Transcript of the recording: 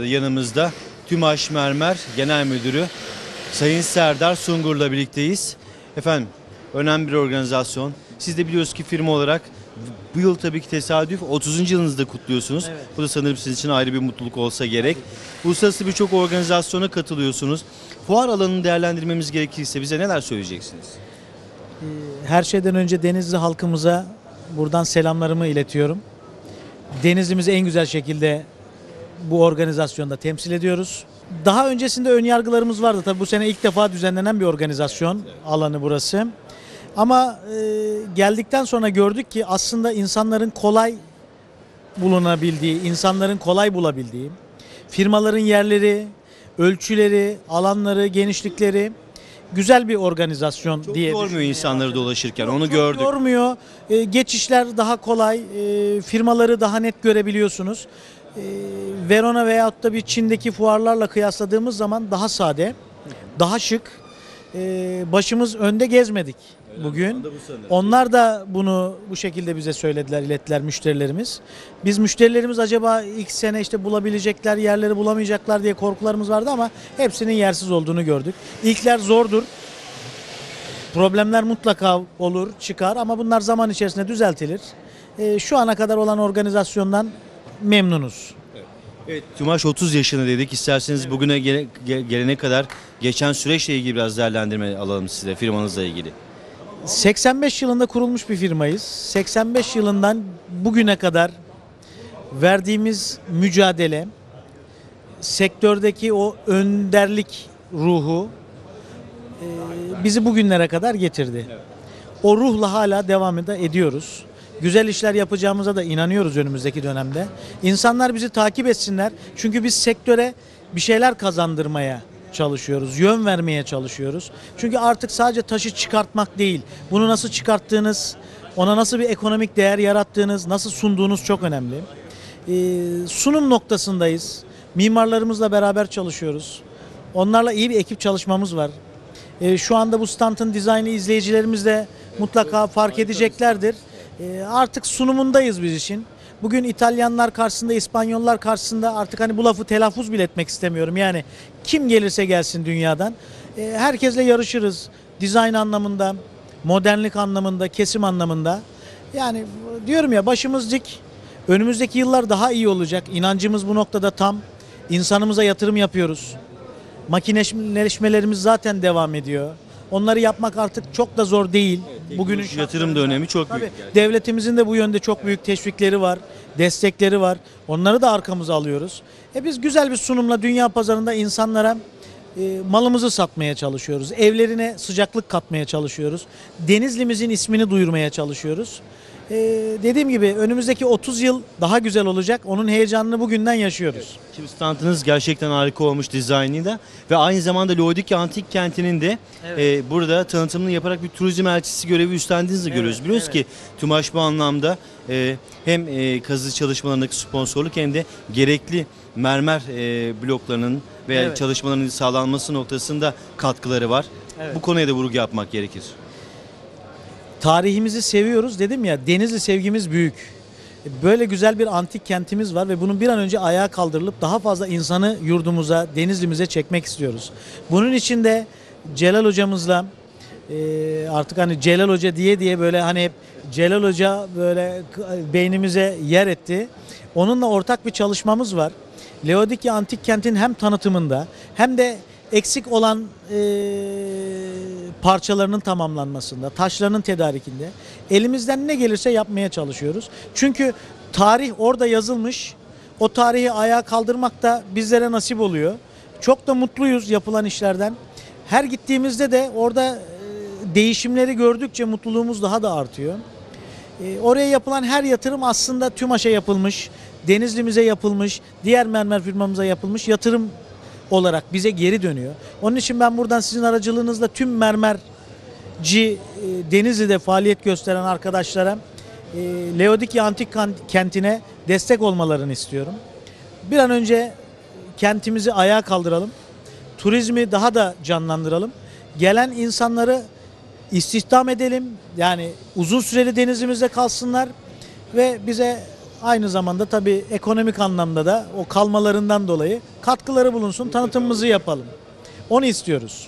Yanımızda TÜMAŞ Mermer Genel Müdürü Sayın Serdar Sungur'la birlikteyiz. Efendim önemli bir organizasyon. Siz de biliyoruz ki firma olarak bu yıl tabii ki tesadüf 30. yılınızda kutluyorsunuz. Evet. Bu da sanırım sizin için ayrı bir mutluluk olsa gerek. Uluslararası birçok organizasyona katılıyorsunuz. Fuar alanını değerlendirmemiz gerekirse bize neler söyleyeceksiniz? Her şeyden önce Denizli halkımıza buradan selamlarımı iletiyorum. Denizli'mizi en güzel şekilde bu organizasyonda temsil ediyoruz. Daha öncesinde ön yargılarımız vardı. Tabii bu sene ilk defa düzenlenen bir organizasyon alanı burası. Ama e, geldikten sonra gördük ki aslında insanların kolay bulunabildiği, insanların kolay bulabildiği, firmaların yerleri, ölçüleri, alanları, genişlikleri güzel bir organizasyon Çok diye yormuyor insanları dolaşırken onu Çok gördük. Yormuyor. E, geçişler daha kolay. E, firmaları daha net görebiliyorsunuz. E, Verona veyahut da bir Çin'deki fuarlarla kıyasladığımız zaman daha sade, daha şık. E, başımız önde gezmedik bugün. Onlar da bunu bu şekilde bize söylediler, ilettiler müşterilerimiz. Biz müşterilerimiz acaba ilk sene işte bulabilecekler yerleri bulamayacaklar diye korkularımız vardı ama hepsinin yersiz olduğunu gördük. İlkler zordur. Problemler mutlaka olur, çıkar ama bunlar zaman içerisinde düzeltilir. Ee, şu ana kadar olan organizasyondan memnunuz. Evet, TÜMAŞ 30 yaşında dedik. İsterseniz bugüne gele- ge- gelene kadar geçen süreçle ilgili biraz değerlendirme alalım size firmanızla ilgili. 85 yılında kurulmuş bir firmayız. 85 yılından bugüne kadar verdiğimiz mücadele, sektördeki o önderlik ruhu e, bizi bugünlere kadar getirdi. O ruhla hala devam ediyoruz. Güzel işler yapacağımıza da inanıyoruz önümüzdeki dönemde. İnsanlar bizi takip etsinler. Çünkü biz sektöre bir şeyler kazandırmaya çalışıyoruz. Yön vermeye çalışıyoruz. Çünkü artık sadece taşı çıkartmak değil. Bunu nasıl çıkarttığınız, ona nasıl bir ekonomik değer yarattığınız, nasıl sunduğunuz çok önemli. Ee, sunum noktasındayız. Mimarlarımızla beraber çalışıyoruz. Onlarla iyi bir ekip çalışmamız var. Ee, şu anda bu standın dizaynı izleyicilerimiz de mutlaka fark edeceklerdir. Ee, artık sunumundayız biz işin. Bugün İtalyanlar karşısında, İspanyollar karşısında artık hani bu lafı telaffuz bile etmek istemiyorum. Yani kim gelirse gelsin dünyadan. Ee, herkesle yarışırız. Dizayn anlamında, modernlik anlamında, kesim anlamında. Yani diyorum ya başımız dik. Önümüzdeki yıllar daha iyi olacak. İnancımız bu noktada tam. İnsanımıza yatırım yapıyoruz. Makineleşmelerimiz zaten devam ediyor. Onları yapmak artık çok da zor değil. Bugünün Teknoloji yatırım da önemi çok Tabii, büyük. gerçekten. devletimizin de bu yönde çok büyük teşvikleri var, destekleri var. Onları da arkamıza alıyoruz. E biz güzel bir sunumla dünya pazarında insanlara e, malımızı satmaya çalışıyoruz. Evlerine sıcaklık katmaya çalışıyoruz. Denizlimizin ismini duyurmaya çalışıyoruz. E, dediğim gibi önümüzdeki 30 yıl daha güzel olacak. Onun heyecanını bugünden yaşıyoruz. Şimdi standınız gerçekten harika olmuş dizaynıyla ve aynı zamanda Laodikya Antik Kenti'nin de e, burada tanıtımını yaparak bir turizm elçisi görevi üstlendiğinizi görüyoruz. Biliyoruz ki TÜMAŞ bu anlamda e, hem e, kazı çalışmalarındaki sponsorluk hem de gerekli mermer e, bloklarının veya Evet. çalışmalarının sağlanması noktasında katkıları var. Evet. Bu konuya da vurgu yapmak gerekir. Tarihimizi seviyoruz dedim ya Denizli sevgimiz büyük. Böyle güzel bir antik kentimiz var ve bunun bir an önce ayağa kaldırılıp daha fazla insanı yurdumuza, Denizli'mize çekmek istiyoruz. Bunun için de Celal hocamızla e, artık hani Celal Hoca diye diye böyle hani hep Celal Hoca böyle beynimize yer etti. Onunla ortak bir çalışmamız var. Laodikya Antik Kent'in hem tanıtımında hem de eksik olan e, parçalarının tamamlanmasında, taşlarının tedarikinde elimizden ne gelirse yapmaya çalışıyoruz. Çünkü tarih orada yazılmış. O tarihi ayağa kaldırmak da bizlere nasip oluyor. Çok da mutluyuz yapılan işlerden. Her gittiğimizde de orada e, değişimleri gördükçe mutluluğumuz daha da artıyor. E, oraya yapılan her yatırım aslında TÜMAŞ'a yapılmış, Denizli'mize yapılmış, diğer mermer firmamıza yapılmış yatırım olarak bize geri dönüyor. Onun için ben buradan sizin aracılığınızla tüm mermerci e, Denizli'de faaliyet gösteren arkadaşlara e, Laodikya Antik Kenti'ne destek olmalarını istiyorum. Bir an önce kentimizi ayağa kaldıralım. Turizmi daha da canlandıralım. Gelen insanları istihdam edelim. Yani uzun süreli denizimizde kalsınlar ve bize Aynı zamanda tabii ekonomik anlamda da o kalmalarından dolayı katkıları bulunsun, tanıtımımızı yapalım. Onu istiyoruz.